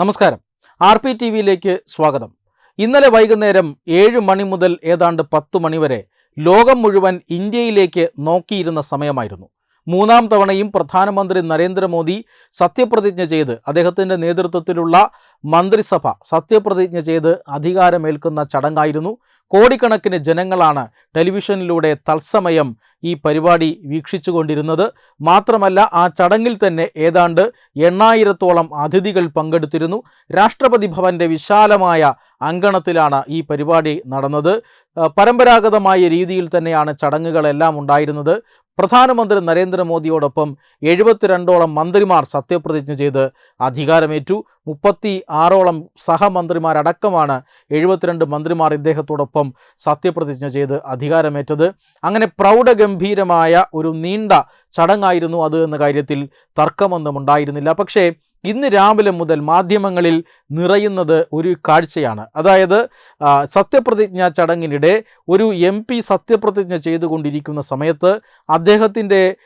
നമസ്കാരം. R P T വിയിലേക്ക് സ്വാഗതം. ഇന്നലെ വൈകുന്നേരം ഏഴ് മണി മുതൽ ഏതാണ്ട് പത്ത് മണിവരെ ലോകം മുഴുവൻ ഇന്ത്യയിലേക്ക് നോക്കിയിരുന്ന സമയമായിരുന്നു. മൂന്നാം തവണയും പ്രധാനമന്ത്രി നരേന്ദ്രമോദി സത്യപ്രതിജ്ഞ ചെയ്ത് അദ്ദേഹത്തിന്റെ നേതൃത്വത്തിലുള്ള മന്ത്രിസഭ സത്യപ്രതിജ്ഞ ചെയ്ത് അധികാരമേൽക്കുന്ന ചടങ്ങായിരുന്നു. കോടിക്കണക്കിന് ജനങ്ങളാണ് ടെലിവിഷനിലൂടെ തത്സമയം ഈ പരിപാടി വീക്ഷിച്ചുകൊണ്ടിരുന്നത്. മാത്രമല്ല ആ ചടങ്ങിൽ തന്നെ ഏതാണ്ട് എണ്ണായിരത്തോളം അതിഥികൾ പങ്കെടുത്തിരുന്നു. രാഷ്ട്രപതി ഭവന്റെ വിശാലമായ അങ്കണത്തിലാണ് ഈ പരിപാടി നടന്നത്. പരമ്പരാഗതമായ രീതിയിൽ തന്നെയാണ് ചടങ്ങുകളെല്ലാം ഉണ്ടായിരുന്നത്. പ്രധാനമന്ത്രി നരേന്ദ്രമോദിയോടൊപ്പം എഴുപത്തിരണ്ടോളം മന്ത്രിമാർ സത്യപ്രതിജ്ഞ ചെയ്ത് അധികാരമേറ്റു. മുപ്പത്തി ആറോളം സഹമന്ത്രിമാരടക്കമാണ് എഴുപത്തിരണ്ട് മന്ത്രിമാർ ഇദ്ദേഹത്തോടൊപ്പം സത്യപ്രതിജ്ഞ ചെയ്ത് അധികാരമേറ്റത്. അങ്ങനെ പ്രൗഢഗംഭീരമായ ഒരു നീണ്ട ചടങ്ങായിരുന്നു അത് എന്ന കാര്യത്തിൽ തർക്കമൊന്നും ഉണ്ടായിരുന്നില്ല. പക്ഷേ ഇന്ന് രാവിലെ മുതൽ മാധ്യമങ്ങളിൽ നിറയുന്നത് ഒരു കാഴ്ചയാണ്. അതായത് സത്യപ്രതിജ്ഞ ചടങ്ങിനിടെ ഒരു എം പി സത്യപ്രതിജ്ഞ ചെയ്തുകൊണ്ടിരിക്കുന്ന സമയത്ത് അദ്ദേഹത്തിന്റെ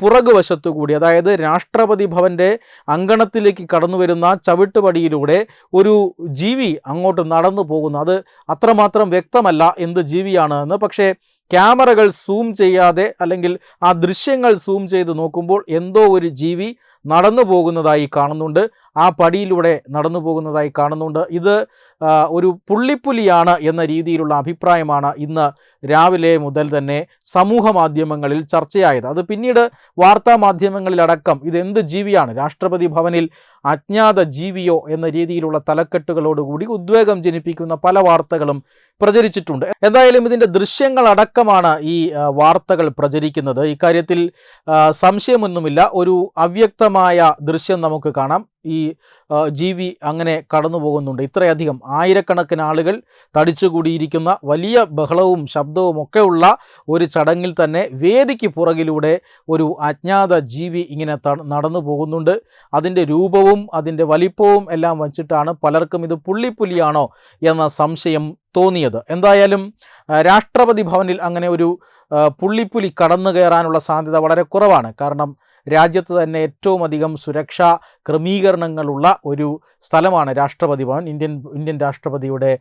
പുറകുവശത്തു കൂടി അതായത് രാഷ്ട്രപതി ഭവന്റെ അങ്കണത്തിലേക്ക് കടന്നു വരുന്ന ചവിട്ടുപടിയിലൂടെ ഒരു ജീവി അങ്ങോട്ട് നടന്നു പോകുന്നു. അത് അത്രമാത്രം വ്യക്തമല്ല എന്ത് ജീവിയാണ് എന്ന്. പക്ഷേ ക്യാമറകൾ സൂം ചെയ്യാതെ അല്ലെങ്കിൽ ആ ദൃശ്യങ്ങൾ സൂം ചെയ്ത് നോക്കുമ്പോൾ എന്തോ ഒരു ജീവി നടന്നു പോകുന്നതായി കാണുന്നുണ്ട്. ആ പടിയിലൂടെ നടന്നു പോകുന്നതായി കാണുന്നുണ്ട്. ഇത് ഒരു പുള്ളിപ്പുലിയാണ് എന്ന രീതിയിലുള്ള അഭിപ്രായമാണ് ഇന്ന് രാവിലെ മുതൽ തന്നെ സമൂഹ മാധ്യമങ്ങളിൽ ചർച്ചയായത്. അത് പിന്നീട് വാർത്താ മാധ്യമങ്ങളിലടക്കം ഇതെന്ത് ജീവിയാണ്? രാഷ്ട്രപതി ഭവനിൽ അജ്ഞാത ജീവിയോ എന്ന രീതിയിലുള്ള തലക്കെട്ടുകളോടുകൂടി ഉദ്വേഗം ജനിപ്പിക്കുന്ന പല വാർത്തകളും പ്രചരിച്ചിട്ടുണ്ട്. എന്തായാലും ഇതിന്റെ ദൃശ്യങ്ങളടക്കമാണ് ഈ വാർത്തകൾ പ്രചരിക്കുന്നത്. ഇക്കാര്യത്തിൽ സംശയമൊന്നുമില്ല. ഒരു അവ്യക്തമായ ദൃശ്യം നമുക്ക് കാണാം. ഈ ജീവി അങ്ങനെ കടന്നു പോകുന്നുണ്ട് ഇത്രയധികം ആയിരക്കണക്കിന് ആളുകൾ തടിച്ചുകൂടിയിരിക്കുന്ന വലിയ ബഹളവും ശബ്ദവും ഒക്കെയുള്ള ഒരു ചടങ്ങിൽ തന്നെ വേദിക്ക് പുറകിലൂടെ ഒരു അജ്ഞാത ജീവി ഇങ്ങനെ നടന്നു പോകുന്നുണ്ട്. അതിന്റെ രൂപവും അതിന്റെ വലിപ്പവും എല്ലാം വച്ചിട്ടാണ് പലർക്കും ഇത് പുള്ളിപ്പുലിയാണോ എന്ന സംശയം തോന്നിയത്. എന്തായാലും രാഷ്ട്രപതി ഭവനിൽ അങ്ങനെ ഒരു പുള്ളിപ്പുലി കടന്നു കയറാനുള്ള സാധ്യത വളരെ കുറവാണ്. കാരണം രാജ്യത്ത് തന്നെ ഏറ്റവും അധികം സുരക്ഷാ ക്രമീകരണങ്ങളുള്ള ഒരു സ്ഥലമാണ് രാഷ്ട്രപതി ഭവൻ ഇന്ത്യൻ ഇന്ത്യൻ രാഷ്ട്രപതിയുടെ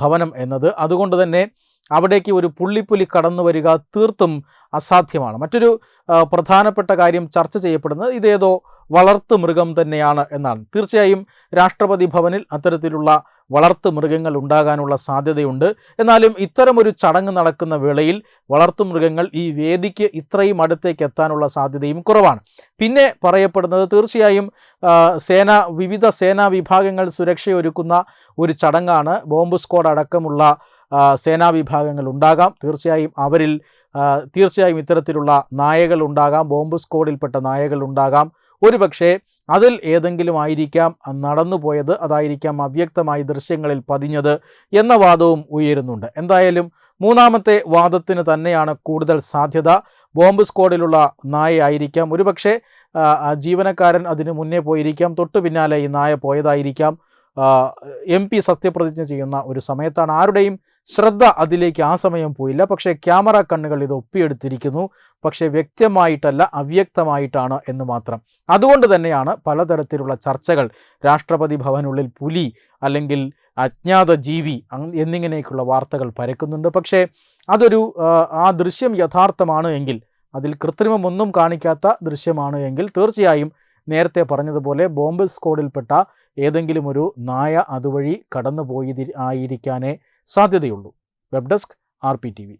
ഭവനം എന്നത്. അതുകൊണ്ട് തന്നെ അവിടേക്ക് ഒരു പുള്ളിപ്പുലി കടന്നു വരിക തീർത്തും അസാധ്യമാണ്. മറ്റൊരു പ്രധാനപ്പെട്ട കാര്യം ചർച്ച ചെയ്യപ്പെടുന്നത് ഇതേതോ വളർത്തു മൃഗം തന്നെയാണ് എന്നാണ്. തീർച്ചയായും രാഷ്ട്രപതി ഭവനിൽ അത്തരത്തിലുള്ള വളർത്തു മൃഗങ്ങൾ ഉണ്ടാകാനുള്ള സാധ്യതയുണ്ട്. എന്നാലും ഇത്തരമൊരു ചടങ്ങ് നടക്കുന്ന വേളയിൽ വളർത്തു മൃഗങ്ങൾ ഈ വേദിക്ക് ഇത്രയും അടുത്തേക്ക് എത്താനുള്ള സാധ്യതയും കുറവാണ്. പിന്നെ പറയപ്പെടുന്നത് തീർച്ചയായും സേന വിവിധ സേനാ വിഭാഗങ്ങൾ സുരക്ഷയൊരുക്കുന്ന ഒരു ചടങ്ങാണ്. ബോംബ് സ്ക്വാഡ് അടക്കമുള്ള സേനാ വിഭാഗങ്ങൾ ഉണ്ടാകാം. തീർച്ചയായും അവരിൽ തീർച്ചയായും ഇത്തരത്തിലുള്ള നായകൾ ഉണ്ടാകാം. ബോംബ് സ്ക്വാഡിൽപ്പെട്ട നായകൾ ഉണ്ടാകാം. ഒരുപക്ഷെ അതിൽ ഏതെങ്കിലും ആയിരിക്കാം നടന്നു പോയത് അതായിരിക്കാം അവ്യക്തമായി ദൃശ്യങ്ങളിൽ പതിഞ്ഞത് എന്ന വാദവും ഉയരുന്നുണ്ട്. എന്തായാലും മൂന്നാമത്തെ വാദത്തിന് തന്നെയാണ് കൂടുതൽ സാധ്യത. ബോംബ് സ്ക്വാഡിലുള്ള നായ ആയിരിക്കാം. ഒരുപക്ഷെ ജീവനക്കാരൻ അതിന് മുന്നേ പോയിരിക്കാം. തൊട്ടു പിന്നാലെ ഈ നായ പോയതായിരിക്കാം. എം പി സത്യപ്രതിജ്ഞ ചെയ്യുന്ന ഒരു സമയത്താണ്. ആരുടെയും ശ്രദ്ധ അതിലേക്ക് ആ സമയം പോയില്ല. പക്ഷേ ക്യാമറ കണ്ണുകൾ ഇത് ഒപ്പിയെടുത്തിരിക്കുന്നു. പക്ഷേ വ്യക്തമായിട്ടല്ല അവ്യക്തമായിട്ടാണ് എന്ന് മാത്രം. അതുകൊണ്ട് തന്നെയാണ് പലതരത്തിലുള്ള ചർച്ചകൾ. രാഷ്ട്രപതി ഭവനുള്ളിൽ പുലി അല്ലെങ്കിൽ അജ്ഞാത ജീവി എന്നിങ്ങനെയൊക്കെയുള്ള വാർത്തകൾ പരക്കുന്നുണ്ട്. പക്ഷേ അതൊരു ആ ദൃശ്യം യഥാർത്ഥമാണ് എങ്കിൽ അതിൽ കൃത്രിമമൊന്നും കാണിക്കാത്ത ദൃശ്യമാണ് എങ്കിൽ തീർച്ചയായും നേരത്തെ പറഞ്ഞതുപോലെ ബോംബ് സ്ക്വാഡിൽപ്പെട്ട ഏതെങ്കിലും ഒരു നായ അതുവഴി കടന്നുപോയി ആയിരിക്കാനേ സാധ്യതയുള്ളൂ. Web desk R P T V.